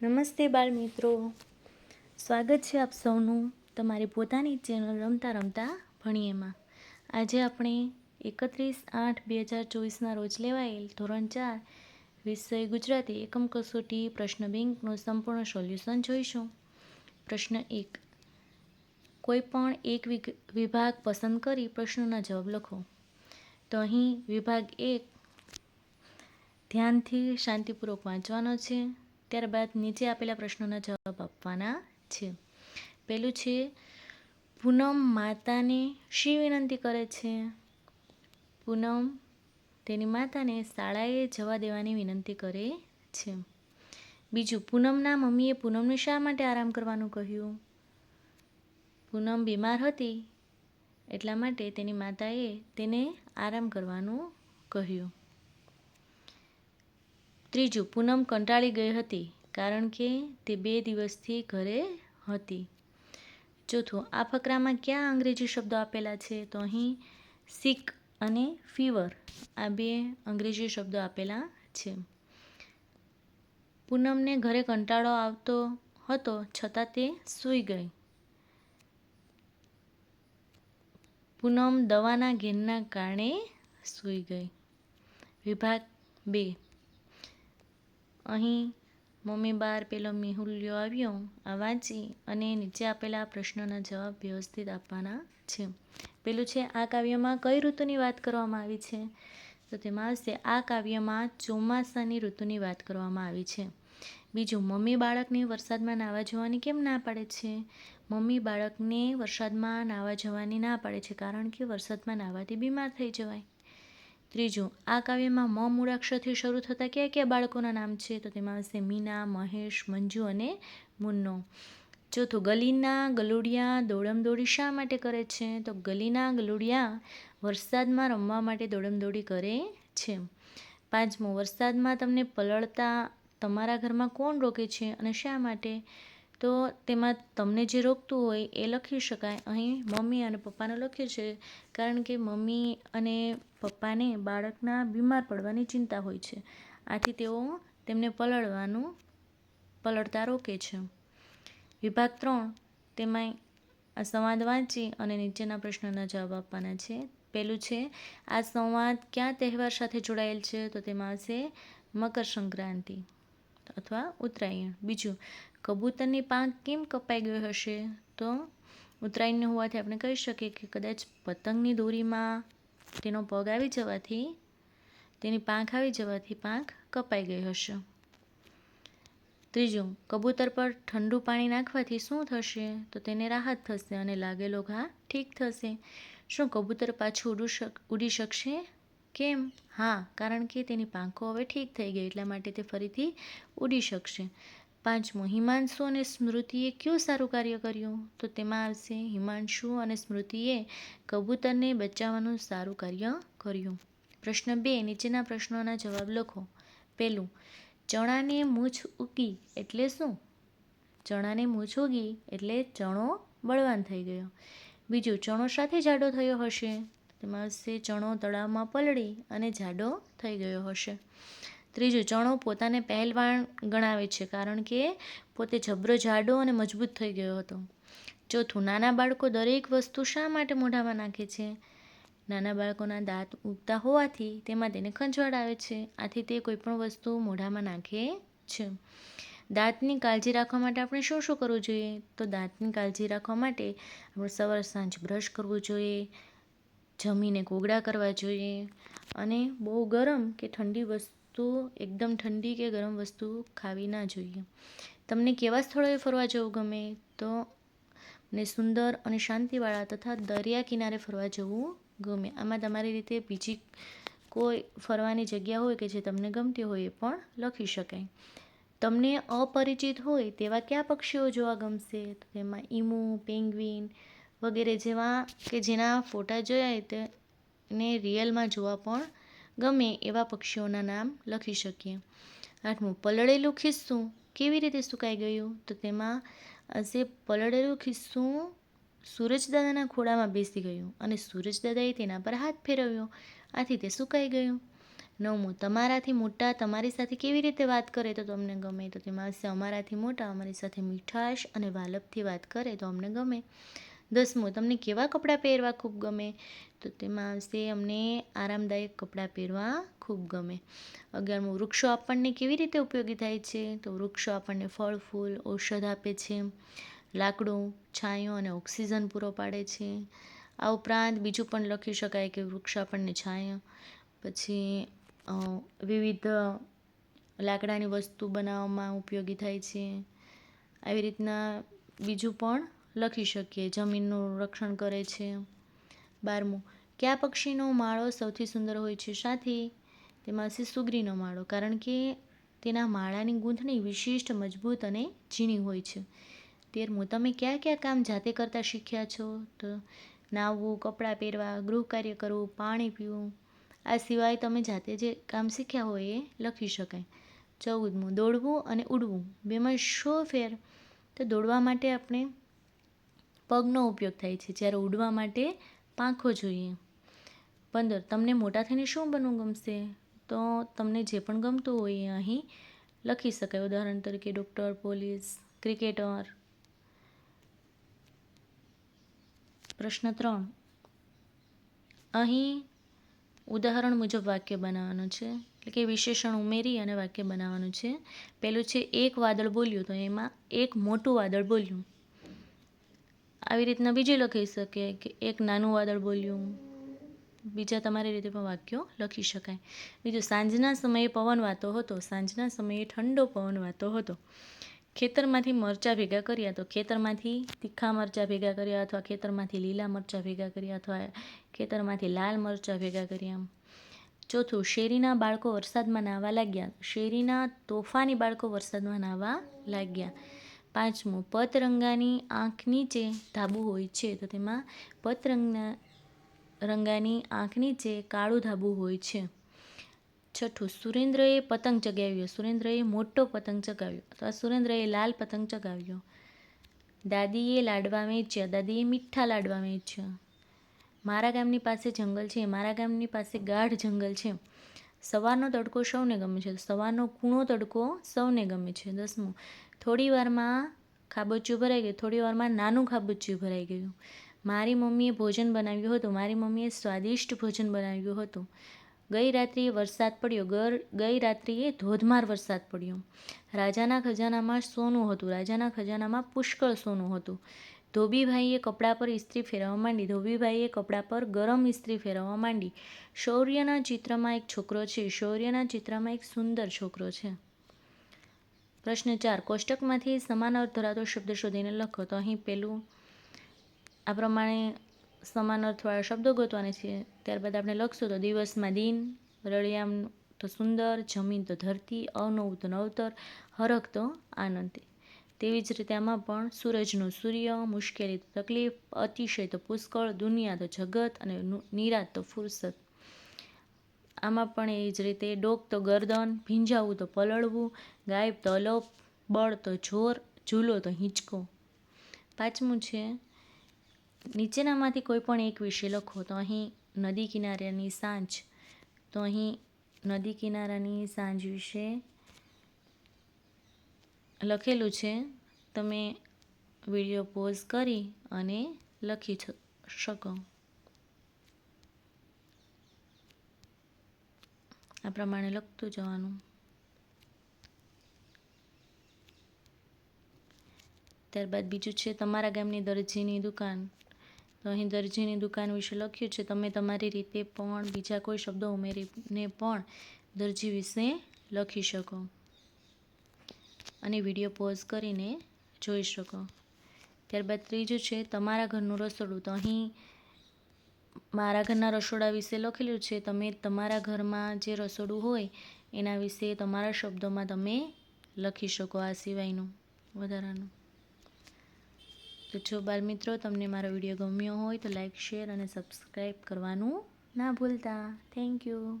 નમસ્તે બાળ મિત્રો સ્વાગત છે આપ સૌનું તમારી પોતાની ચેનલ રમતા રમતા ભણીએમાં. આજે આપણે એકત્રીસ આઠ બે હજાર ચોવીસના રોજ લેવાયેલ ધોરણ ચાર વિષય ગુજરાતી એકમ કસોટી પ્રશ્ન બેંકનું સંપૂર્ણ સોલ્યુશન જોઈશું. પ્રશ્ન એક, કોઈ પણ એક વિભાગ પસંદ કરી પ્રશ્નના જવાબ લખો. તો અહીં વિભાગ એક ધ્યાનથી શાંતિપૂર્વક વાંચવાનો છે. ત્યારબાદ નીચે આપેલા પ્રશ્નોના જવાબ આપવાના છે. પહેલું છે, પૂનમ માતાને શી વિનંતી કરે છે? પૂનમ તેની માતાને શાળાએ જવા દેવાની વિનંતી કરે છે. બીજું, પૂનમના મમ્મીએ પૂનમને શા માટે આરામ કરવાનું કહ્યું? પૂનમ બીમાર હતી, એટલા માટે તેની માતાએ તેને આરામ કરવાનું કહ્યું. ત્રીજું, પૂનમ કંટાળી ગઈ હતી કારણ કે તે બે દિવસથી ઘરે હતી. ચોથું, આ ફકરામાં ક્યાં અંગ્રેજી શબ્દો આપેલા છે? તો અહીં સિક અને ફીવર, આ બે અંગ્રેજી શબ્દો આપેલા છે. પૂનમને ઘરે કંટાળો આવતો હતો છતાં તે સૂઈ ગઈ. પૂનમ દવાના ઘેરના કારણે સૂઈ ગઈ. વિભાગ બે અહીં મમ્મી બાર પેલો મેહુલ્યો આવ્યો, આ વાંચી અને નીચે આપેલા પ્રશ્નોના જવાબ વ્યવસ્થિત આપવાના છે. પેલું છે, આ કાવ્યમાં કઈ ઋતુની વાત કરવામાં આવી છે? તો તેમાં આવશે, આ કાવ્યમાં ચોમાસાની ઋતુની વાત કરવામાં આવી છે. બીજું, મમ્મી બાળકને વરસાદમાં નાહવા જવાની કેમ ના પાડે છે? મમ્મી બાળકને વરસાદમાં નાહવા જવાની ના પાડે છે, કારણ કે વરસાદમાં નાહવાથી બીમાર થઈ જવાય. ત્રીજું, આ કાવ્યમાં મ મૂળાક્ષરથી શરૂ થતા કયા કયા બાળકોના નામ છે? તો તેમાં આવશે મીના, મહેશ, મંજુ અને મુન્નો. ચોથું, ગલીના ગલુડિયા દોડમ દોડી શા માટે કરે છે? તો ગલીના ગલુડિયા વરસાદમાં રમવા માટે દોડમ દોડી કરે છે. પાંચમું, વરસાદમાં તમને પલળતા તમારા ઘરમાં કોણ રોકે છે અને શા માટે? તો તેમાં તમને જે રોકતું હોય એ લખી શકાય. અહીં મમ્મી અને પપ્પાને લખ્યું છે કારણ કે મમ્મી અને પપ્પાને બાળકના બીમાર પડવાની ચિંતા હોય છે. આથી તેઓ તેમને પલળવાનું, પલળતા રોકે છે. વિભાગ ત્રણ તેમાં આ સંવાદ વાંચી અને નીચેના પ્રશ્નોના જવાબ આપવાના છે. પહેલું છે, આ સંવાદ કયા તહેવાર સાથે જોડાયેલ છે? તો તેમાં આવશે મકર સંક્રાંતિ અથવા ઉત્તરાયણ. બીજું, કબૂતરની પાંખ કેમ કપાઈ ગઈ હશે? તો ઉત્તરાયણને હોવાથી આપણે કહી શકીએ કે કદાચ પતંગની દોરીમાં તેનો પગ આવી જવાથી, તેની પાંખ આવી જવાથી પાંખ કપાઈ ગઈ હશે. ત્રીજું, કબૂતર પર ઠંડુ પાણી નાખવાથી શું થશે? તો તેને રાહત થશે અને લાગેલો ઘા ઠીક થશે. શું કબૂતર પાછું ઉડું શક, ઉડી શકશે? કેમ? હા, કારણ કે તેની પાંખો હવે ઠીક થઈ ગઈ એટલા માટે તે ફરીથી ઉડી શકશે. પાંચમું હિમાંશુ અને સ્મૃતિએ કયું સારું કાર્ય કર્યું? તો તેમાં આવશે હિમાંશુ અને સ્મૃતિએ કબૂતરને બચાવવાનું સારું કાર્ય કર્યું. પ્રશ્ન બે, નીચેના પ્રશ્નોના જવાબ લખો. પહેલું, ચણાને મૂછ ઉગી એટલે શું? ચણાને મૂછ ઉગી એટલે ચણો બળવાન થઈ ગયો. બીજું, ચણો સાથે જાડો થયો હશે. તેમાં આવશે ચણો તળાવમાં પલળી અને જાડો થઈ ગયો હશે. ત્રીજું, ચણો પોતાને પહેલવાન ગણાવે છે કારણ કે પોતે જબરો જાડો અને મજબૂત થઈ ગયો હતો. ચોથું, નાના બાળકો દરેક વસ્તુ શા માટે મોઢામાં નાખે છે? નાના બાળકોના દાંત ઉગતા હોવાથી તેમાં તેને ખંજવાળ આવે છે, આથી તે કોઈપણ વસ્તુ મોઢામાં નાખે છે. દાંતની કાળજી રાખવા માટે આપણે શું શું કરવું જોઈએ? તો દાંતની કાળજી રાખવા માટે આપણે સવાર સાંજ બ્રશ કરવું જોઈએ જમીને કોગળા કરવા જોઈએ અને બહુ ગરમ કે ઠંડી વસ્તુ, એકદમ ઠંડી કે ગરમ વસ્તુ ખાવી ના જોઈએ. તમને કેવા સ્થળોએ ફરવા જવું ગમે? તો ને સુંદર અને શાંતિવાળા તથા દરિયા કિનારે ફરવા જવું ગમે. આમાં તમારી રીતે બીજી કોઈ ફરવાની જગ્યા હોય કે જે તમને ગમતી હોય એ પણ લખી શકાય. તમને અપરિચિત હોય તેવા કયા પક્ષીઓ જોવા ગમશે? તો તેમાં ઈમુ, પેંગ્વિન વગેરે જેવા કે જેના ફોટા જોયા તે ને રિયલમાં જોવા પણ ગમે એવા પક્ષીઓના નામ લખી શકીએ. આઠમું, પલળેલું ખિસ્સું કેવી રીતે સુકાઈ ગયું? તો તેમાં હશે પલળેલું ખિસ્સું સૂરજદાદાના ખોળામાં બેસી ગયું અને સૂરજદાદાએ તેના પર હાથ ફેરવ્યો. આથી તે સુકાઈ ગયું. નવમું, તમારાથી મોટા તમારી સાથે કેવી રીતે વાત કરે તો તમને ગમે? તો તેમાં હશે અમારાથી મોટા, અમારી સાથે મીઠાશ અને વાલપથી વાત કરે તો અમને ગમે. દસમું તમને કેવા કપડાં પહેરવા ખૂબ ગમે? તો તેમાં આવશે અમને આરામદાયક કપડાં પહેરવા ખૂબ ગમે. અગિયારમું, વૃક્ષો આપણને કેવી રીતે ઉપયોગી થાય છે? તો વૃક્ષો આપણને ફળ, ફૂલ, ઔષધ આપે છે. લાકડું, છાંયો અને ઓક્સિજન પૂરો પાડે છે. આ ઉપરાંત બીજું પણ લખી શકાય કે વૃક્ષ આપણને છાંયો, પછી વિવિધ લાકડાની વસ્તુ બનાવવામાં ઉપયોગી થાય છે. આવી રીતના બીજું પણ લખી શકીએ. જમીનનું રક્ષણ કરે છે. બારમું, કયા પક્ષીનો માળો સૌથી સુંદર હોય છે? સાથી, તેમાં છે માળો, કારણ કે તેના માળાની ગૂંથણી વિશિષ્ટ, મજબૂત અને ઝીણી હોય છે. તેરમું, તમે કયા કયા કામ જાતે કરતા શીખ્યા છો? તો, નાહવું, કપડાં પહેરવા ગૃહકાર્ય કરવું, પાણી પીવું, આ સિવાય તમે જાતે જે કામ શીખ્યા હોય એ લખી શકાય. ચૌદમું, દોડવું અને ઉડવું, બેમાં શો ફેર? તો દોડવા માટે આપણે પગનો ઉપયોગ થાય છે, જ્યારે ઉડવા માટે પાંખો જોઈએ. પંદર તમને મોટા થઈને શું બનવું ગમશે? તો તમને જે પણ ગમતું હોય એ અહીં લખી શકાય. ઉદાહરણ તરીકે, ડૉક્ટર, પોલીસ, ક્રિકેટર. પ્રશ્ન ત્રણ. અહીં ઉદાહરણ મુજબ વાક્ય બનાવવાનું છે, એટલે કે વિશેષણ ઉમેરી અને વાક્ય બનાવવાનું છે. પહેલું છે, એક વાદળ બોલ્યું તો એમાં એક મોટું વાદળ બોલ્યું. આવી રીતના બીજું લખી શકીએ કે એક નાનું વાદળ બોલ્યું બીજા તમારી રીતે પણ વાક્યો લખી શકાય. બીજું, સાંજના સમયે પવન વાતો હતો. સાંજના સમયે ઠંડો પવન વાતો હતો. ખેતરમાંથી મરચાં ભેગા કર્યા તો ખેતરમાંથી તીખા મરચાં ભેગા કર્યા અથવા ખેતરમાંથી લીલા મરચાં ભેગા કર્યા અથવા ખેતરમાંથી લાલ મરચાં ભેગા કર્યા. ચોથું, શેરીના બાળકો વરસાદમાં નાહવા લાગ્યા. શેરીના તોફાની બાળકો વરસાદમાં નાહવા લાગ્યા. પાંચમું, પતરંગાની આંખ નીચે ધાબુ હોય છે. તો તેમાં પતરંગના રંગાની આંખ નીચે કાળું ધાબુ હોય છે. છઠ્ઠું, સુરેન્દ્રએ પતંગ ચગાવ્યો. સુરેન્દ્રએ મોટો પતંગ ચગાવ્યો. અથવા સુરેન્દ્રએ લાલ પતંગ ચગાવ્યો. દાદીએ લાડવા વેચ્યા. દાદીએ મીઠા લાડવા વેચ્યા. મારા ગામની પાસે જંગલ છે. મારા ગામની પાસે ગાઢ જંગલ છે. સવારનો તડકો સૌને ગમે છે. સવારનો કૂણો તડકો સૌને ગમે છે. દસમું થોડી વારમાં ખાબોચિયું ભરાઈ ગયું, થોડી વારમાં નાનું ખાબોચિયું ભરાઈ ગયું. મારી મમ્મીએ ભોજન બનાવ્યું હતું, મારી મમ્મીએ સ્વાદિષ્ટ ભોજન બનાવ્યું હતું. ગઈ રાત્રિએ વરસાદ પડ્યો, ગર, ગઈ રાત્રિએ ધોધમાર વરસાદ પડ્યો. રાજાના ખજાનામાં સોનું હતું, રાજાના ખજાનામાં પુષ્કળ સોનું હતું. ધોબીભાઈએ કપડાં પર ઇસ્ત્રી ફેરવવા માંડી, ધોબીભાઈએ કપડાં પર ગરમ ઇસ્ત્રી ફેરવવા માંડી. શૌર્યના ચિત્રમાં એક છોકરો છે, શૌર્યના ચિત્રમાં એક સુંદર છોકરો છે. પ્રશ્ન ચાર, કોષ્ટકમાંથી સમાન અર્થ ધરાવતો શબ્દ શોધીને લખો. તો અહીં પેલું આ પ્રમાણે સમાન અર્થવાળા શબ્દો ગોતવાના છે. ત્યારબાદ આપણે લખશું તો દિવસમાં દિન, રળિયામ તો સુંદર, જમીન તો ધરતી, અવનવું તો નવતર, હરખ તો આનંદ. તેવી જ રીતે આમાં પણ સૂરજનો સૂર્ય, મુશ્કેલી તો તકલીફ, અતિશય તો પુષ્કળ, દુનિયા તો જગત અને નિરાત તો ફુરસત. આમાં પણ એ જ રીતે ડોક તો ગરદન, ભીંજાવું તો પલળવું ગાયબ તો અલોપ બળ તો જોર, ઝૂલો તો હિંચકો. પાંચમું છે, નીચેનામાંથી કોઈ પણ એક વિશે લખો તો અહીં નદી કિનારાની સાંજ. તો અહીં નદી કિનારાની સાંજ વિશે લખેલું છે, તમે વીડિયો પોઝ કરી અને લખી શકો આ પ્રમાણે લખતું જવાનું. ત્યારબાદ બીજું છે, તમારા ગામની દરજીની દુકાન. તો અહીં દરજીની દુકાન વિશે લખ્યું છે, તમે તમારી રીતે પણ બીજા કોઈ શબ્દો ઉમેરીને પણ દરજી વિશે લખી શકો. અને વીડિયો પોઝ કરીને જોઈ શકો. ત્યારબાદ ત્રીજું છે, તમારા ઘરનું રસોડું. તો અહીં મારા ઘરના રસોડા વિશે લખેલું છે, તમે તમારા ઘરમાં જે રસોડું હોય, એના વિશે તમારા શબ્દોમાં તમે લખી શકો આ સિવાયનું. વધારાનું. તો જો બાળમિત્રો તમને મારો વીડિયો ગમ્યો હોય તો લાઈક, શેર અને સબસ્ક્રાઈબ કરવાનું ના ભૂલતા. Thank you.